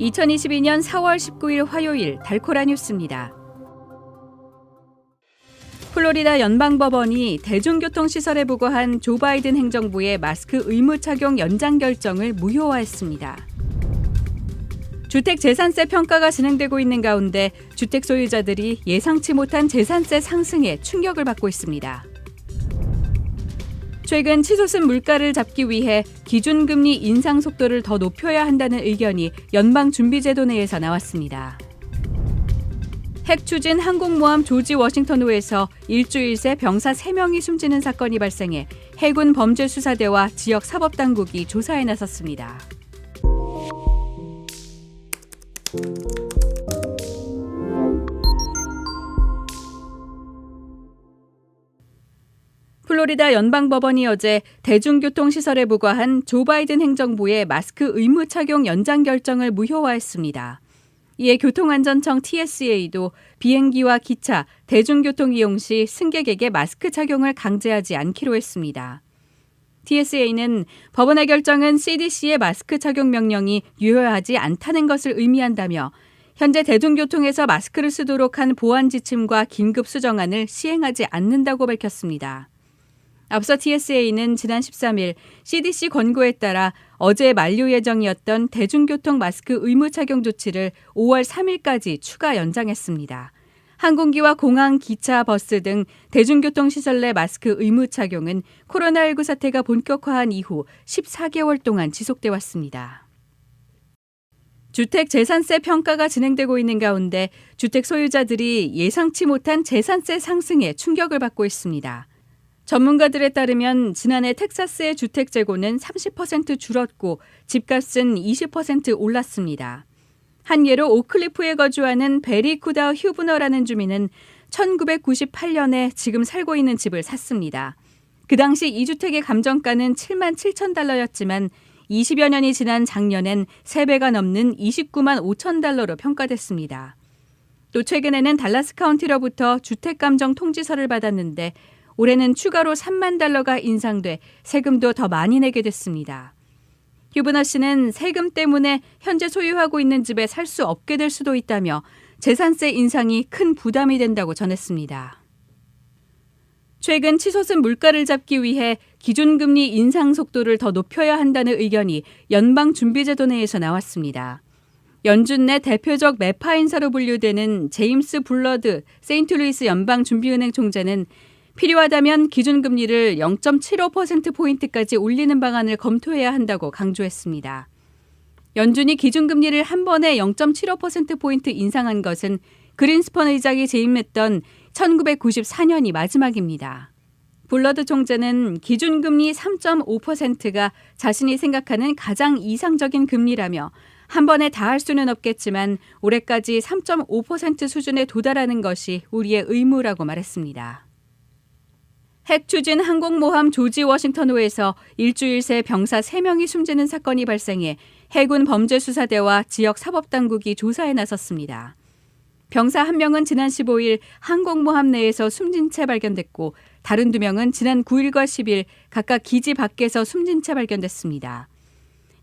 2022년 4월 19일 화요일 달코라 뉴스입니다. 플로리다 연방법원이 대중교통시설에 부과한 조 바이든 행정부의 마스크 의무 착용 연장 결정을 무효화했습니다. 주택 재산세 평가가 진행되고 있는 가운데 주택 소유자들이 예상치 못한 재산세 상승에 충격을 받고 있습니다. 최근 치솟은 물가를 잡기 위해 기준금리 인상 속도를 더 높여야 한다는 의견이 연방준비제도 내에서 나왔습니다. 핵 추진 항공모함 조지 워싱턴호에서 일주일 새 병사 3명이 숨지는 사건이 발생해 해군 범죄수사대와 지역 사법당국이 조사에 나섰습니다. 플로리다 연방법원이 어제 대중교통시설에 부과한 조 바이든 행정부의 마스크 의무 착용 연장 결정을 무효화했습니다. 이에 교통안전청 TSA도 비행기와 기차, 대중교통 이용 시 승객에게 마스크 착용을 강제하지 않기로 했습니다. TSA는 법원의 결정은 CDC의 마스크 착용 명령이 유효하지 않다는 것을 의미한다며 현재 대중교통에서 마스크를 쓰도록 한 보안 지침과 긴급 수정안을 시행하지 않는다고 밝혔습니다. 앞서 TSA는 지난 13일 CDC 권고에 따라 어제 만료 예정이었던 대중교통 마스크 의무 착용 조치를 5월 3일까지 추가 연장했습니다. 항공기와 공항, 기차, 버스 등 대중교통 시설 내 마스크 의무 착용은 코로나19 사태가 본격화한 이후 14개월 동안 지속돼 왔습니다. 주택 재산세 평가가 진행되고 있는 가운데 주택 소유자들이 예상치 못한 재산세 상승에 충격을 받고 있습니다. 전문가들에 따르면 지난해 텍사스의 주택 재고는 30% 줄었고 집값은 20% 올랐습니다. 한 예로 오클리프에 거주하는 베리 쿠다 휴브너라는 주민은 1998년에 지금 살고 있는 집을 샀습니다. 그 당시 이 주택의 감정가는 7만 7천 달러였지만 20여 년이 지난 작년엔 3배가 넘는 29만 5천 달러로 평가됐습니다. 또 최근에는 달라스 카운티로부터 주택 감정 통지서를 받았는데 올해는 추가로 3만 달러가 인상돼 세금도 더 많이 내게 됐습니다. 휴브너 씨는 세금 때문에 현재 소유하고 있는 집에 살 수 없게 될 수도 있다며 재산세 인상이 큰 부담이 된다고 전했습니다. 최근 치솟은 물가를 잡기 위해 기준금리 인상 속도를 더 높여야 한다는 의견이 연방준비제도 내에서 나왔습니다. 연준 내 대표적 매파 인사로 분류되는 제임스 블러드 세인트루이스 연방준비은행 총재는 필요하다면 기준금리를 0.75%포인트까지 올리는 방안을 검토해야 한다고 강조했습니다. 연준이 기준금리를 한 번에 0.75%포인트 인상한 것은 그린스펀 의장이 재임했던 1994년이 마지막입니다. 블러드 총재는 기준금리 3.5%가 자신이 생각하는 가장 이상적인 금리라며 한 번에 다 할 수는 없겠지만 올해까지 3.5% 수준에 도달하는 것이 우리의 의무라고 말했습니다. 핵 추진 항공모함 조지 워싱턴 호에서 일주일 새 병사 3명이 숨지는 사건이 발생해 해군 범죄수사대와 지역 사법당국이 조사에 나섰습니다. 병사 한 명은 지난 15일 항공모함 내에서 숨진 채 발견됐고 다른 두 명은 지난 9일과 10일 각각 기지 밖에서 숨진 채 발견됐습니다.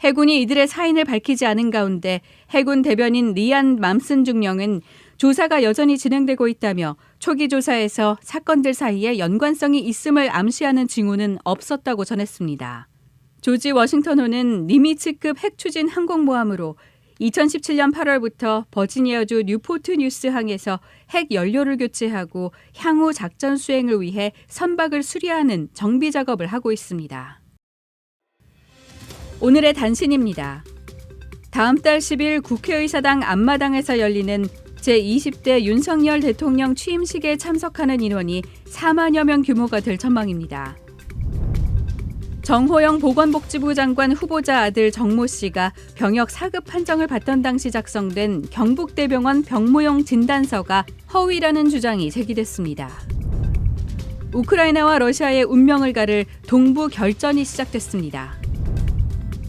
해군이 이들의 사인을 밝히지 않은 가운데 해군 대변인 리안 맘슨 중령은 조사가 여전히 진행되고 있다며 초기 조사에서 사건들 사이에 연관성이 있음을 암시하는 징후는 없었다고 전했습니다. 조지 워싱턴호는 니미츠급 핵 추진 항공모함으로 2017년 8월부터 버지니아주 뉴포트 뉴스 항에서 핵 연료를 교체하고 향후 작전 수행을 위해 선박을 수리하는 정비 작업을 하고 있습니다. 오늘의 단신입니다. 다음 달 10일 국회의사당 앞마당에서 열리는 제20대 윤석열 대통령 취임식에 참석하는 인원이 4만여 명 규모가 될 전망입니다. 정호영 보건복지부 장관 후보자 아들 정모 씨가 병역 사급 판정을 받던 당시 작성된 경북대병원 병무용 진단서가 허위라는 주장이 제기됐습니다. 우크라이나와 러시아의 운명을 가를 동부 결전이 시작됐습니다.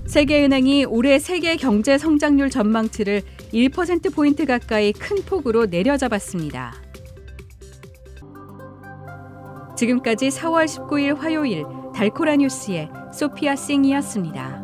세계은행이 올해 세계 경제 성장률 전망치를 1%포인트 가까이 큰 폭으로 내려잡았습니다. 지금까지 4월 19일 화요일 달코라 뉴스의 소피아 싱이었습니다.